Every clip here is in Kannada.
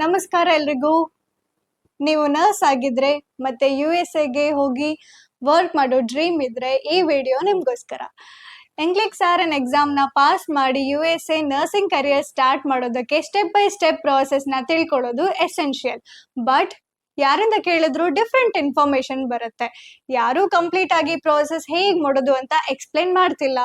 ನಮಸ್ಕಾರ ಎಲ್ರಿಗೂ. ನೀವು ನರ್ಸ್ ಆಗಿದ್ರೆ ಮತ್ತೆ ಯು ಎಸ್ ಎಗೆ ಹೋಗಿ ವರ್ಕ್ ಮಾಡೋ ಡ್ರೀಮ್ ಇದ್ರೆ ಈ ವಿಡಿಯೋ ನಿಮ್ಗೋಸ್ಕರ. ಇಂಗ್ಲಿಷ್ ಸಾರ್ ಎನ್ ಎಕ್ಸಾಮ್ನ ಪಾಸ್ ಮಾಡಿ U S A nursing career start ಮಾಡೋದಕ್ಕೆ ಸ್ಟೆಪ್ ಬೈ ಸ್ಟೆಪ್ನ ತಿಳ್ಕೊಳ್ಳೋದು ಎಸೆನ್ಷಿಯಲ್ ಬಟ್ ಯಾರಿಂದ ಕೇಳಿದ್ರು ಡಿಫ್ರೆಂಟ್ ಇನ್ಫಾರ್ಮೇಶನ್ ಬರುತ್ತೆ. ಯಾರು ಕಂಪ್ಲೀಟ್ ಆಗಿ ಪ್ರಾಸೆಸ್ ಹೇಗ್ ಮಾಡೋದು ಅಂತ ಎಕ್ಸ್ಪ್ಲೇನ್ ಮಾಡ್ತಿಲ್ಲ.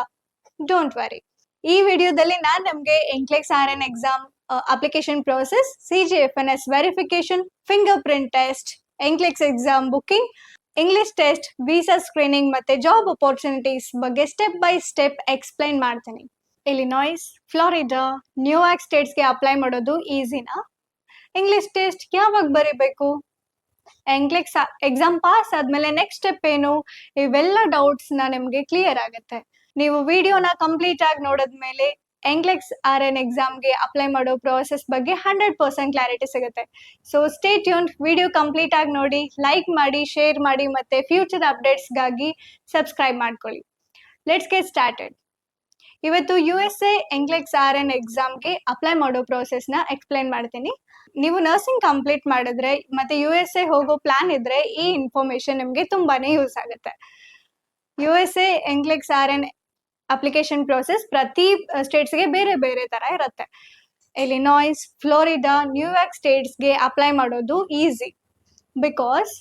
ಡೋಂಟ್ ವರಿ ಈ ವಿಡಿಯೋದಲ್ಲಿ ನಾನು ನಮಗೆ NCLEX R N exam application process process, CGFNS verification, fingerprint test, NCLEX exam booking English test visa screening ಮತ್ತೆ ಜಾಬ್ ಅಪೋರ್ಚುನಿಟೀಸ್ ಬಗ್ಗೆ ಸ್ಟೆಪ್ ಬೈ ಸ್ಟೆಪ್ ಎಕ್ಸ್ಪ್ಲೈನ್ ಮಾಡ್ತೀನಿ. ಇಲಿನಾಯ್ಸ್ ಫ್ಲಾರಿಡಾ ನ್ಯೂಯಾರ್ಕ್ ಸ್ಟೇಟ್ಸ್ಗೆ ಅಪ್ಲೈ ಮಾಡೋದು ಈಸಿನಾ ಇಂಗ್ಲಿಷ್ ಟೆಸ್ಟ್ ಯಾವಾಗ ಬರೀಬೇಕು? ಎಂಗ್ಲಿಕ್ಸ್ ಎಕ್ಸಾಮ್ ಪಾಸ್ ಆದ್ಮೇಲೆ ನೆಕ್ಸ್ಟ್ ಸ್ಟೆಪ್ ಏನು? ಇವೆಲ್ಲ ಡೌಟ್ಸ್ನ ನಿಮ್ಗೆ ಕ್ಲಿಯರ್ ಆಗುತ್ತೆ. ನೀವು ವಿಡಿಯೋನ ಕಂಪ್ಲೀಟ್ ಆಗಿ ನೋಡಿದ್ಮೇಲೆ ಎಂಗ್ಲೆಕ್ಸ್ ಆರ್ ಎನ್ ಎಕ್ಸಾಮ್ಗೆ ಅಪ್ಲೈ ಮಾಡೋ ಪ್ರೋಸೆಸ್ ಬಗ್ಗೆ ಹಂಡ್ರೆಡ್ ಪರ್ಸೆಂಟ್ ಕ್ಲಾರಿಟಿ ಸಿಗುತ್ತೆ. So stay tune video complete ಆಗಿ ನೋಡಿ ಲೈಕ್ ಮಾಡಿ ಶೇರ್ ಮಾಡಿ, ಮತ್ತೆ ಫ್ಯೂಚರ್ ಅಪ್ಡೇಟ್ಸ್ಗಾಗಿ ಸಬ್ಸ್ಕ್ರೈಬ್ ಮಾಡ್ಕೊಳ್ಳಿ. ಲೆಟ್ಸ್ ಗೆಟ್ ಸ್ಟಾರ್ಟೆಡ್ ಇವತ್ತು U S A NCLEX R N ಎಕ್ಸಾಮ್ಗೆ ಅಪ್ಲೈ ಮಾಡೋ ಪ್ರೋಸೆಸ್ನ ಎಕ್ಸ್ಪ್ಲೈನ್ ಮಾಡ್ತೀನಿ. ನೀವು ನರ್ಸಿಂಗ್ ಕಂಪ್ಲೀಟ್ ಮಾಡಿದ್ರೆ, ಮತ್ತೆ ಯು ಎಸ್ ಎ ಹೋಗೋ ಪ್ಲಾನ್ ಇದ್ರೆ ಈ ಇನ್ಫಾರ್ಮೇಶನ್ ನಿಮಗೆ ತುಂಬಾನೇ ಯೂಸ್ ಆಗುತ್ತೆ. U S A NCLEX R N application process ಪ್ರತಿ ಸ್ಟೇಟ್ಸ್ಗೆ ಬೇರೆ ಬೇರೆ ತರ ಇರುತ್ತೆ. ಎಲಿನಾಯ್ಸ್ ಫ್ಲೋರಿಡಾ ನ್ಯೂಯಾರ್ಕ್ ಸ್ಟೇಟ್ಸ್ಗೆ ಅಪ್ಲೈ ಮಾಡೋದು ಈಸಿ ಬಿಕಾಸ್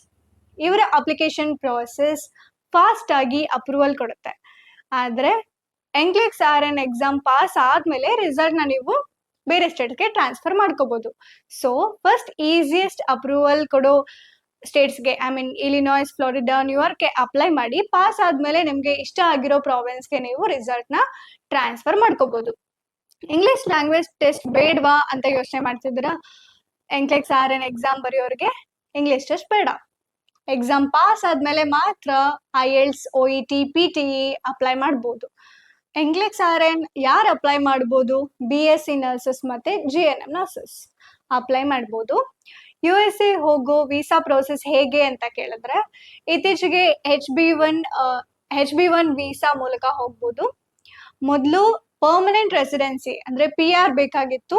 ಇವರ ಅಪ್ಲಿಕೇಶನ್ ಪ್ರೋಸೆಸ್ ಫಾಸ್ಟ್ ಆಗಿ ಅಪ್ರೂವಲ್ ಕೊಡುತ್ತೆ. ಆದರೆ NCLEX R N exam pass ಆದ್ಮೇಲೆ ರಿಸಲ್ಟ್ನ ನೀವು ಬೇರೆ ಸ್ಟೇಟ್ಗೆ ಟ್ರಾನ್ಸ್ಫರ್ ಮಾಡ್ಕೋಬೋದು. ಸೊ ಫಸ್ಟ್ ಈಸಿಯೆಸ್ಟ್ ಅಪ್ರೂವಲ್ ಕೊಡೋ ಸ್ಟೇಟ್ಸ್ಗೆ ಐ ಮೀನ್ ಇಲಿನಾಯ್ಸ್ ಫ್ಲೋರಿಡಾ ನ್ಯೂಯಾರ್ಕ್ಗೆ ಅಪ್ಲೈ ಮಾಡಿ ಪಾಸ್ ಆದ್ಮೇಲೆ ನಿಮಗೆ ಇಷ್ಟ ಆಗಿರೋ ಪ್ರಾವಿನ್ಸ್ಗೆ ನೀವು ರಿಸಲ್ಟ್ನ ಟ್ರಾನ್ಸ್ಫರ್ ಮಾಡ್ಕೋಬಹುದು ಇಂಗ್ಲಿಷ್ ಲ್ಯಾಂಗ್ವೇಜ್ ಟೆಸ್ಟ್ ಬೇಡವಾ ಅಂತ ಯೋಚನೆ ಮಾಡ್ತಿದ್ದೀರಾ? ಎಂಕ್ಲೆಕ್ಸ್ ಆರ್ ಎನ್ ಎಕ್ಸಾಮ್ ಬರೆಯೋರಿಗೆ ಇಂಗ್ಲಿಷ್ ಟೆಸ್ಟ್ ಬೇಡ. ಎಕ್ಸಾಮ್ ಪಾಸ್ ಆದ್ಮೇಲೆ ಮಾತ್ರ IELTS O T P T apply ಮಾಡ್ಬೋದು. ಎಂಗ್ಲೆಕ್ಸ್ ಆರ್ ಎನ್ ಯಾರು ಅಪ್ಲೈ ಮಾಡ್ಬೋದು? ಬಿ ಎಸ್ ಸಿ ನರ್ಸಸ್ ಮತ್ತೆ G N M nurses apply ಮಾಡ್ಬೋದು. ಯು ಎಸ್ ಎ ಹೋಗೋ ವೀಸಾ ಪ್ರೋಸೆಸ್ ಹೇಗೆ ಅಂತ ಕೇಳಿದ್ರೆ, ಇತ್ತೀಚೆಗೆ H B one H B one visa ಮೂಲಕ ಹೋಗ್ಬೋದು. ಮೊದಲು ಪರ್ಮನೆಂಟ್ ರೆಸಿಡೆನ್ಸಿ ಅಂದ್ರೆ ಪಿ ಆರ್ ಬೇಕಾಗಿತ್ತು.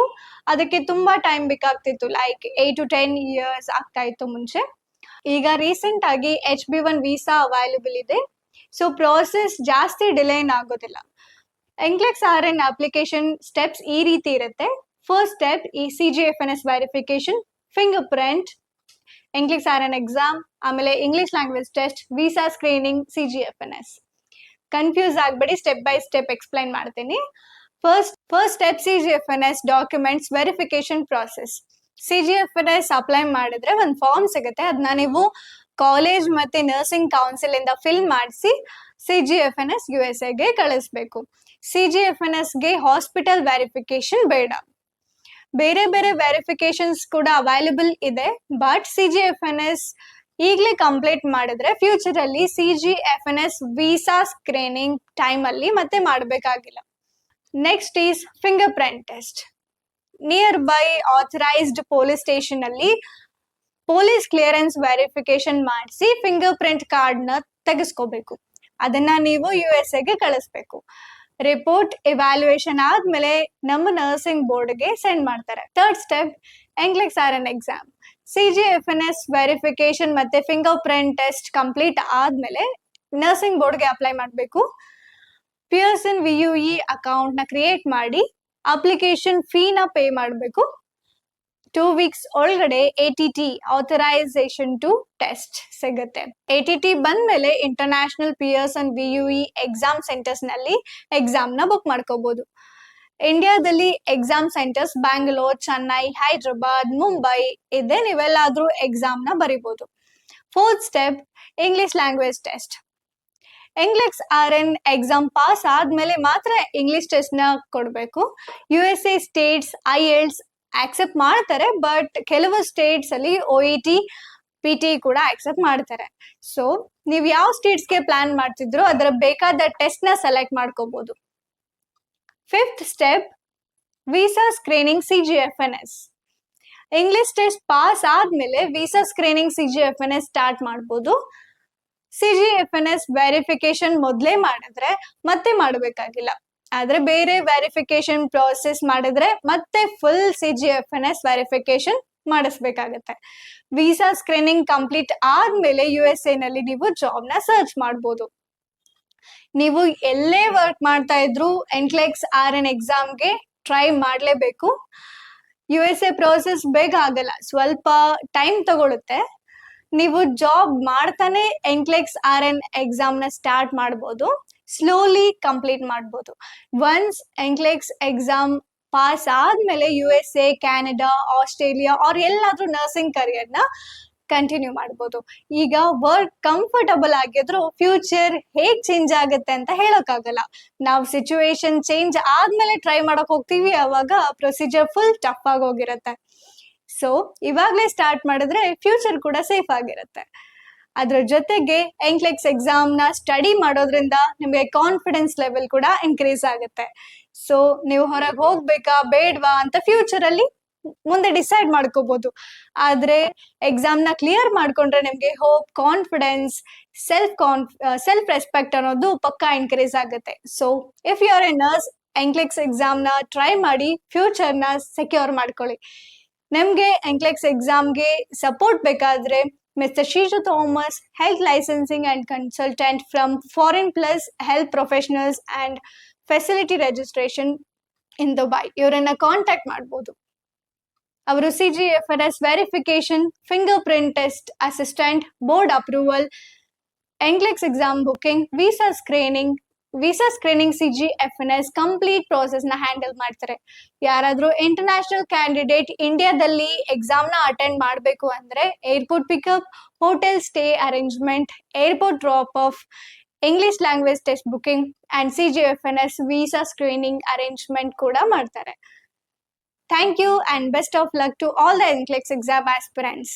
ಅದಕ್ಕೆ ತುಂಬಾ time ಬೇಕಾಗ್ತಿತ್ತು like eight to ten years ಆಗ್ತಾ ಇತ್ತು ಮುಂಚೆ. ಈಗ ರೀಸೆಂಟ್ ಆಗಿ H B one visa available ಇದೆ. ಸೊ ಪ್ರೋಸೆಸ್ ಜಾಸ್ತಿ ಡಿಲೇನ್ ಆಗೋದಿಲ್ಲ. NCLEX R N application steps ಈ ರೀತಿ ಇರುತ್ತೆ. ಫಸ್ಟ್ ಸ್ಟೆಪ್ ಈ C G F N S verification fingerprint English R N exam ಆಮೇಲೆ English language test visa screening C G F N S confuse ಆಗಬೇಡಿ ಸ್ಟೆಪ್ ಬೈ ಸ್ಟೆಪ್ ಎಕ್ಸ್ಪ್ಲೈನ್ ಮಾಡ್ತೀನಿ. First first step C G F N S documents verification process C G F N S apply ಮಾಡಿದ್ರೆ ಒಂದು ಫಾರ್ಮ್ ಸಿಗುತ್ತೆ. ಅದನ್ನ ನೀವು ಕಾಲೇಜ್ ಮತ್ತೆ ನರ್ಸಿಂಗ್ ಕೌನ್ಸಿಲ್ ಇಂದ ಫಿಲ್ ಮಾಡಿಸಿ C G F N S U S ಎಗೆ ಕಳಿಸ್ಬೇಕು. ಸಿ ಜಿ ಎಫ್ ಎನ್ ಎಸ್ಗೆ ಹಾಸ್ಪಿಟಲ್ ವೆರಿಫಿಕೇಶನ್ ಬೇಡ. ಬೇರೆ ಬೇರೆ ವೆರಿಫಿಕೇಶನ್ಸ್ ಕೂಡ ಅವೈಲಬಲ್ ಇದೆ but C G F N S ಈಗಲೇ ಕಂಪ್ಲೀಟ್ ಮಾಡಿದ್ರೆ ಫ್ಯೂಚರ್ ಅಲ್ಲಿ C G F N S visa screening time ಅಲ್ಲಿ ಮತ್ತೆ ಮಾಡಬೇಕಾಗಿಲ್ಲ. Next is fingerprint test nearby authorised police station ಅಲ್ಲಿ ಪೊಲೀಸ್ ಕ್ಲಿಯರೆನ್ಸ್ ವೆರಿಫಿಕೇಶನ್ ಮಾಡಿಸಿ ಫಿಂಗರ್ ಪ್ರಿಂಟ್ ಕಾರ್ಡ್ನ ತೆಗೆಸ್ಕೋಬೇಕು. ಅದನ್ನ ನೀವು ಯು ಎಸ್ ಎಗೆ ಕಳಿಸ್ಬೇಕು. ರಿಪೋರ್ಟ್ ಇವ್ಯಾಲ್ಯೂಯೇಷನ್ ಆದ್ಮೇಲೆ ನಮ್ಮ ನರ್ಸಿಂಗ್ ಬೋರ್ಡ್ಗೆ ಸೆಂಡ್ ಮಾಡ್ತಾರೆ. Third step NCLEX R N exam C G F N S verification ಮತ್ತೆ ಫಿಂಗರ್ ಪ್ರಿಂಟ್ ಟೆಸ್ಟ್ ಕಂಪ್ಲೀಟ್ ಆದ್ಮೇಲೆ ನರ್ಸಿಂಗ್ ಬೋರ್ಡ್ಗೆ ಅಪ್ಲೈ ಮಾಡಬೇಕು. ಪಿಯರ್ಸನ್ ವಿ ಯು ಇ ಅಕೌಂಟ್ನ ಕ್ರಿಯೇಟ್ ಮಾಡಿ ಅಪ್ಲಿಕೇಶನ್ ಫೀನ ಪೇ ಮಾಡಬೇಕು. ಟೂ ವೀಕ್ಸ್ ಒಳಗಡೆ A T T authorisation to test ಸಿಗುತ್ತೆ. ಎ ಟಿ ಟಿ ಬಂದ್ಮೇಲೆ international Pearson V U E exam ಸೆಂಟರ್ಸ್ನಲ್ಲಿ ಎಕ್ಸಾಮ್ನ ಬುಕ್ ಮಾಡ್ಕೋಬಹುದು ಇಂಡಿಯಾದಲ್ಲಿ ಎಕ್ಸಾಮ್ ಸೆಂಟರ್ಸ್ ಬ್ಯಾಂಗ್ಳೂರ್ ಚೆನ್ನೈ ಹೈದ್ರಾಬಾದ್ ಮುಂಬೈ ಇದೆ ನೀವೆಲ್ಲಾದ್ರೂ ಎಕ್ಸಾಮ್ನ ಬರಿಬಹುದು fourth step English language test NCLEX R N exam pass ಆದ್ಮೇಲೆ ಮಾತ್ರ ಇಂಗ್ಲಿಷ್ ಟೆಸ್ಟ್ನ ಕೊಡಬೇಕು. U S A states IELTS accept ಮಾಡ್ತಾರೆ ಬಟ್ ಕೆಲವು ಸ್ಟೇಟ್ಸ್ ಅಲ್ಲಿ ಒ ಇ ಟಿ ಕೂಡ ಆಕ್ಸೆಪ್ಟ್ ಮಾಡ್ತಾರೆ. ಸೊ ನೀವು ಯಾವ ಸ್ಟೇಟ್ಸ್ಗೆ ಪ್ಲಾನ್ ಮಾಡ್ತಿದ್ರು, ಅದರ ಬೇಕಾದ ಟೆಸ್ಟ್ನ ಸೆಲೆಕ್ಟ್ ಮಾಡ್ಕೋಬಹುದು fifth step visa screening C G F N S English test pass ಆದ್ಮೇಲೆ visa screening C G F N S start ಮಾಡ್ಬೋದು. C G F N S verification ಮೊದಲೇ ಮಾಡಿದ್ರೆ ಮತ್ತೆ ಮಾಡಬೇಕಾಗಿಲ್ಲ. ಆದ್ರೆ ಬೇರೆ ವೆರಿಫಿಕೇಶನ್ ಪ್ರೋಸೆಸ್ ಮಾಡಿದ್ರೆ ಮತ್ತೆ full C G F N S verification ಮಾಡಿಸ್ಬೇಕಾಗತ್ತೆ. Visa screening complete ಆದ್ಮೇಲೆ ಯು ಎಸ್ ಎ ನಲ್ಲಿ ನೀವು ಜಾಬ್ನ ಸರ್ಚ್ ಮಾಡ್ಬೋದು. ನೀವು ಎಲ್ಲೇ ವರ್ಕ್ ಮಾಡ್ತಾ ಇದ್ರು ಎಂಟ್ಲೆಕ್ಸ್ ಆರ್ ಎನ್ ಎಕ್ಸಾಮ್ಗೆ ಟ್ರೈ ಮಾಡಲೇಬೇಕು. ಯು ಎಸ್ ಎ ಪ್ರೋಸೆಸ್ ಬೇಗ ಆಗಲ್ಲ ಸ್ವಲ್ಪ ಟೈಮ್ ತಗೊಳುತ್ತೆ. ನೀವು ಜಾಬ್ ಮಾಡ್ತಾನೆ ಎಂಟ್ಲೆಕ್ಸ್ ಆರ್ ಎನ್ ಎಕ್ಸಾಮ್ನ ಸ್ಟಾರ್ಟ್ ಮಾಡ್ಬೋದು. ಸ್ಲೋಲಿ ಕಂಪ್ಲೀಟ್ ಮಾಡ್ಬೋದು. ಒನ್ಸ್ ಎಂಕ್ಲೆಕ್ಸ್ ಎಕ್ಸಾಮ್ ಪಾಸ್ ಆದ್ಮೇಲೆ U S A Canada Australia ಅವ್ರ ಎಲ್ಲಾದ್ರೂ ನರ್ಸಿಂಗ್ ಕರಿಯರ್ನ ಕಂಟಿನ್ಯೂ ಮಾಡ್ಬೋದು. ಈಗ ವರ್ಕ್ ಕಂಫರ್ಟಬಲ್ ಆಗಿದ್ರು ಫ್ಯೂಚರ್ ಹೇಗ್ ಚೇಂಜ್ ಆಗುತ್ತೆ ಅಂತ ಹೇಳೋಕ್ಕಾಗಲ್ಲ. ನಾವು ಸಿಚುವೇಶನ್ ಚೇಂಜ್ ಆದ್ಮೇಲೆ ಟ್ರೈ ಮಾಡಕ್ ಹೋಗ್ತೀವಿ, ಅವಾಗ ಪ್ರೊಸೀಜರ್ ಫುಲ್ ಟಫ್ ಆಗಿ ಹೋಗಿರತ್ತೆ. ಸೊ ಇವಾಗ್ಲೇ ಸ್ಟಾರ್ಟ್ ಮಾಡಿದ್ರೆ ಫ್ಯೂಚರ್ ಕೂಡ ಸೇಫ್ ಆಗಿರುತ್ತೆ. ಅದ್ರ ಜೊತೆಗೆ ಎಂಕ್ಲೆಕ್ಸ್ ಎಕ್ಸಾಮ್ನ ಸ್ಟಡಿ ಮಾಡೋದ್ರಿಂದ ನಿಮಗೆ ಕಾನ್ಫಿಡೆನ್ಸ್ ಲೆವೆಲ್ ಕೂಡ ಇನ್ಕ್ರೀಸ್ ಆಗುತ್ತೆ. ಸೊ ನೀವು ಹೊರಗೆ ಹೋಗ್ಬೇಕಾ, ಬೇಡ್ವಾ ಅಂತ ಫ್ಯೂಚರ್ ಅಲ್ಲಿ ಮುಂದೆ ಡಿಸೈಡ್ ಮಾಡ್ಕೋಬಹುದು ಆದ್ರೆ ಎಕ್ಸಾಮ್ನ ಕ್ಲಿಯರ್ ಮಾಡ್ಕೊಂಡ್ರೆ ನಿಮ್ಗೆ hope confidence self ಕಾನ್ಫ್ self respect ಅನ್ನೋದು ಪಕ್ಕಾ ಇನ್ಕ್ರೀಸ್ ಆಗುತ್ತೆ. So if you are a nurse NCLEX ಎಕ್ಸಾಮ್ನ try ಮಾಡಿ ಫ್ಯೂಚರ್ನ ಸೆಕ್ಯೂರ್ ಮಾಡ್ಕೊಳ್ಳಿ. ನಿಮ್ಗೆ ಎಂಕ್ಲೆಕ್ಸ್ ಎಕ್ಸಾಮ್ಗೆ ಸಪೋರ್ಟ್ ಬೇಕಾದ್ರೆ mister Shiju Thomas health licensing and consultant from foreign plus health professionals and facility registration in Dubai ಇವರನ್ನ ಕಾಂಟ್ಯಾಕ್ಟ್ ಮಾಡ್ಬೋದು. ಅವರು C G F N S verification fingerprint test assistant board approval NCLEX exam booking visa screening visa screening C G F N S complete ಪ್ರೋಸೆಸ್ನ handle ಮಾಡ್ತಾರೆ. ಯಾರಾದ್ರೂ ಇಂಟರ್ನ್ಯಾಷನಲ್ ಕ್ಯಾಂಡಿಡೇಟ್ ಇಂಡಿಯಾದಲ್ಲಿ ಎಕ್ಸಾಮ್ನ ಅಟೆಂಡ್ ಮಾಡಬೇಕು ಅಂದ್ರೆ airport pickup hotel stay arrangement airport drop off English language test booking and C G F N S visa screening arrangement ಕೂಡ ಮಾಡ್ತಾರೆ. Thank you and best of luck to all the NCLEX exam aspirants